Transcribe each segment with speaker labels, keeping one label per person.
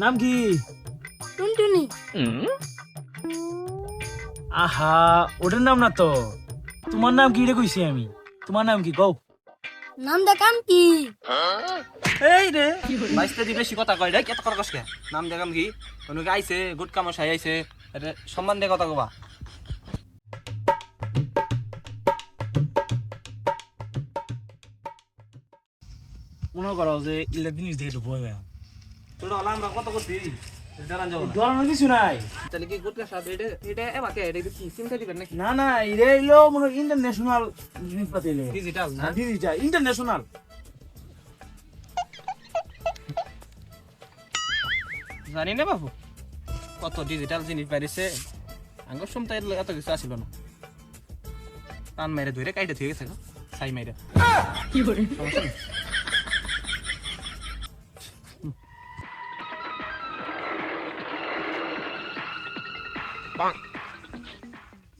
Speaker 1: নাম কি?
Speaker 2: টুনটুনি।
Speaker 1: আহা ওটার নাম না তো। তোমার নাম কি রে কইছি আমি? তোমার নাম কি? কও।
Speaker 2: নাম দেখাম কি?
Speaker 3: এই রে। বাইশটা দি বেশি কথা কয় রে কত কথা কসকে নাম দেখাম কি? অনুকে আইছে? গুড কাম সাই আইছে। আরে সম্মান দিয়ে কথা কবা।
Speaker 1: মনে করো যে ইলা জিনিস ভয় পাই
Speaker 3: তোরা হলাম আমরা কত করছি?
Speaker 1: ডরানোর কিছু নাই।
Speaker 3: তাহলে কি এটা এটা কি দিবেন নাকি?
Speaker 1: না না এটা এলো মনে ইন্টারন্যাশনাল জিনিসপাতি এলে।
Speaker 3: ডিজিটাল না?
Speaker 1: ডিজিটাল ইন্টারন্যাশনাল
Speaker 3: জানি না বাবু কত ডিজিটাল জিনিস বাইরেছে আঙ্গুর সময় তাই এত কিছু আসিল না। টান মাইরে ধরে কাইটে থেকে গেছে গো, ছাই মাইরে। সমস্যা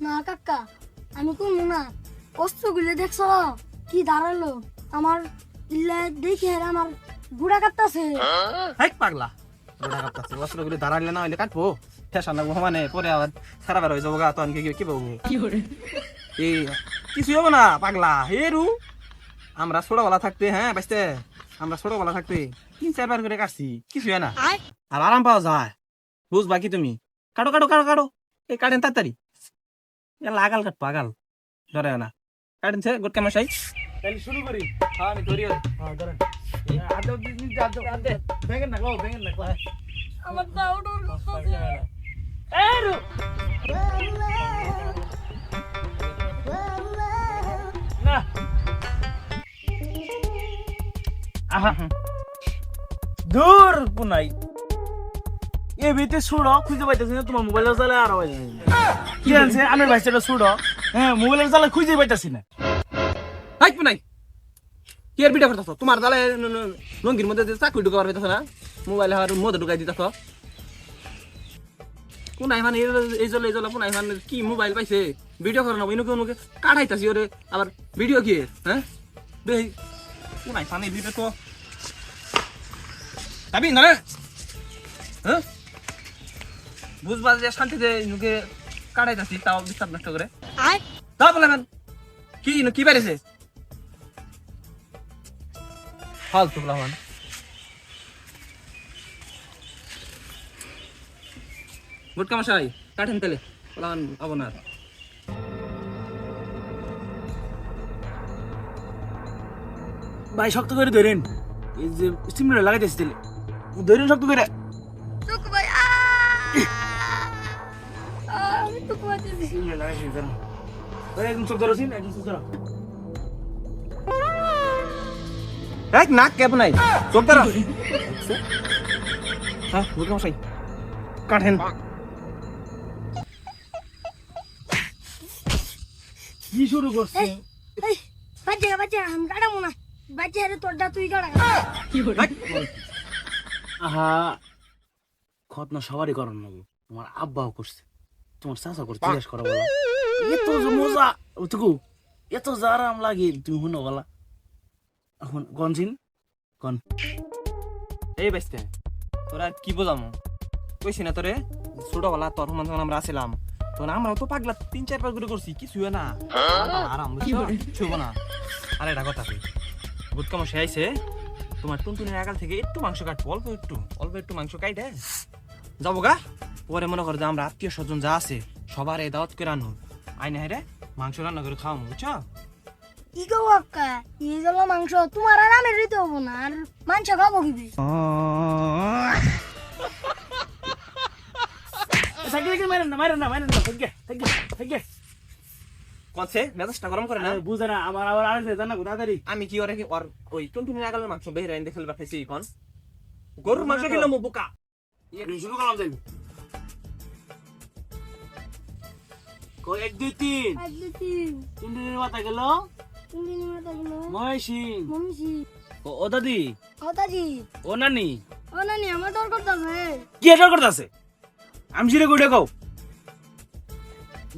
Speaker 2: না কাকা আমি কমু না। কষ্ট গুলে দেখছ? কি দাঁড়াল? আমার ইল্লা দেখে হেরা আমার গুড়া কাটতাছে।
Speaker 3: হাই পাগলা। গোটা কাপতাছে অস্ত্রগুলি দাঁড়ালে না হইলে কাটবো। ফ্যাশন লাগবো মানে পরে আবার সারা বের হয়ে যাব গা তখন কি কি বলব? এই কিছু হব না পাগলা। হে রু আমরা ছোটবেলা থাকতে হ্যাঁ বাইসতে আমরা ছোটবেলা থাকতে তিন চারবার করে কাটছি। কিছু হয় না। আর আরাম পাওয়া যায়। বুঝবা কি তুমি? কাটো কাটো কাটো কাটো। এই কাটেন তাড়াতাড়ি। এ লাগাল কাট পাগাল ধরে না কাটেন সে গোট কেমন সাই
Speaker 1: তাহলে শুরু করি।
Speaker 3: হ্যাঁ আমি ধরি
Speaker 1: হ্যাঁ ধরেন। আদৌ দিন আদৌ আদে ভেঙে না গো ভেঙে না গো
Speaker 2: আমার দাউড
Speaker 1: এই রু না। আহা। দূর পুনাই। এ ভিতরে ছুড়ো খুঁজে পাইতেছি না, তোমার মোবাইলের চালে আর কি আছে আমি ভাইসটা ছুড়ো হ্যাঁ মোবাইলের চালে খুঁজে পাইতেছি না।
Speaker 3: হাই নাই কি আর ভিডিও করতেছ? তোমার জালে লঙ্গির মধ্যে চাকরি ঢুকাবার পাইতেছ না? মোবাইলে আর মধ্যে ঢুকাই দিতেছ? কোন আইফান এই জলে এই জলে কোন আইফান কি মোবাইল পাইছে? ভিডিও করে না ইনুকে উনুকে কাটাইতাছি ওরে। আবার ভিডিও কি? হ্যাঁ? দেই। কোন আইফান এই ভিডিও তো যাবি না হ্যাঁ? বুঝবা যে শান্তিতে ইনুকে কাটাইতাছি তাও বিশ্বাস নষ্ট করে।
Speaker 2: আয়।
Speaker 3: দাও বলে কি কি পাইছে ফালতু গুড কামাশাই কাঠেন তেলে।
Speaker 1: ভাই শক্ত করে ধরেন। এই যে স্টিমটা লাগাইতেছি তেলে। ধরেন শক্ত করে।
Speaker 2: চুক ভাই তো কুয়াতেছি
Speaker 1: স্টিমটা লাগাইছি ধরো ভাই একদম শক্ত ধরো সিন একদম শক্ত ধরো
Speaker 3: এক নাক কেপ নাই চোখ দাঁড়া হ্যাঁ গুড কামাশাই কাঠেন
Speaker 1: কি শুরু করছে
Speaker 2: বাচ্চা বাচ্চা আমি কাটাবো না বাচ্চা হেরে তোরটা তুই কাটা
Speaker 1: আহা খতনা সবারই করার নেব তোমার আব্বাও করছে তোমার চাচা করছে জিজ্ঞেস করো বলা এত মজা ওটুকু এত আরাম লাগে তুমি শুনো বলা। এখন গনছিন গন
Speaker 3: এই বাইসতে তোরা কি বোঝামো? কইছি না তোরে ছোটবেলা তোর সমান যখন আমরা আসিলাম তখন আমরা তো পাগলা তিন চার পাঁচ করে করছি কিছু হয় না। আরাম ছুব না। আর এটা কথা কই গুড কামো সে আইছে তোমার টুনটুনের আগাল থেকে একটু মাংস কাটবো অল্প একটু অল্প একটু মাংস কাইটে। যাব গা? পরে মনে করো যে আমরা আত্মীয় স্বজন যা আছে সবার এই দাওয়াত করে আনো আইনে হাইরে মাংস রান্না করে খাওয়াবো বুঝছ?
Speaker 2: কি গো আক্কা এই জল মাংস তোমার আর আমি দিতে হব না আর মাংস খাব কি
Speaker 3: আমি কি ওরে ওর ওই টুনটুনি আগালের মাংস বেহিরা এনে খেলবা খাইছি এখন? গরুর মাংস খেলাম বোকা।
Speaker 1: শুরু করলাম যাই এক দুই তিন।
Speaker 2: তিন।
Speaker 1: দিনের মাথা গেল? মহেশিং
Speaker 2: মমসি
Speaker 1: ও ও দাদি? ও নানি?
Speaker 2: ও নানি আমার দর করতেছে
Speaker 1: কি এটা করতেছে আমি সিরে কইটা কও?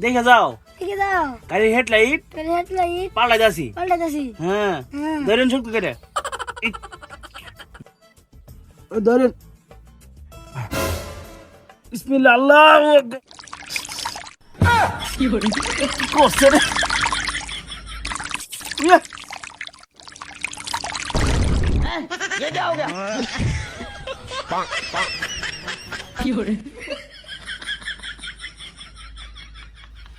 Speaker 1: দেখে যাও।
Speaker 2: আছে যাও।
Speaker 1: গাড়ির হেডলাইট
Speaker 2: তাহলে হেডলাইট।
Speaker 1: পাল্টা যাচ্ছি।
Speaker 2: পাল্টা যাচ্ছি।
Speaker 1: হ্যাঁ।
Speaker 2: হ্যাঁ।
Speaker 1: ধরেন শক্তি করে ধরেন। বিসমিল্লাহ আল্লাহ কি করছে রে ইয়ে!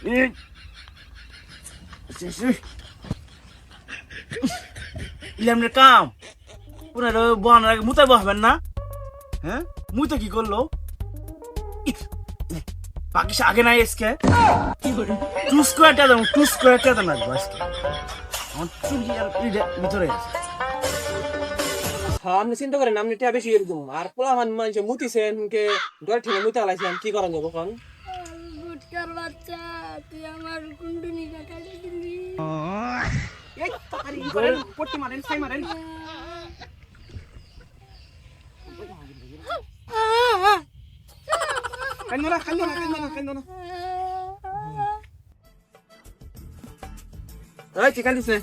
Speaker 1: ইয়ে! শেষ, শেষ। ইলামের কাম পুরা বনার আগে মুতাই বসবেন না হ্যাঁ মুই তো কি করল! বাকি আগে নাই এসকে টু স্কোয়ারটা দাম টু স্কোয়ারটা দাম রাখব আজকে ভিতরে আছে
Speaker 3: হ্যাঁ আপনি চিন্তা করেন আপনি টিয়া বেশি এরকম আর পোলা মান মানুষ মুতিছেন কে ডর ঠিক মুতে আলাইছেন কি করেন যাব কোন?
Speaker 2: গুটকার বাচ্চা তুই আমার কুন্ডুনিটা কাটে দিলি
Speaker 3: এই ই করেন পট্টি মারেন সাই মারেন। কান্দো না কান্দো না কান্দো না কান্দো না এই ঠিক আছে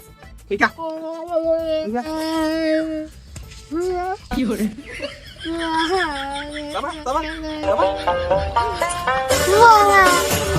Speaker 3: ঠিক আছে বাবা বাবা বাবা
Speaker 2: বাবা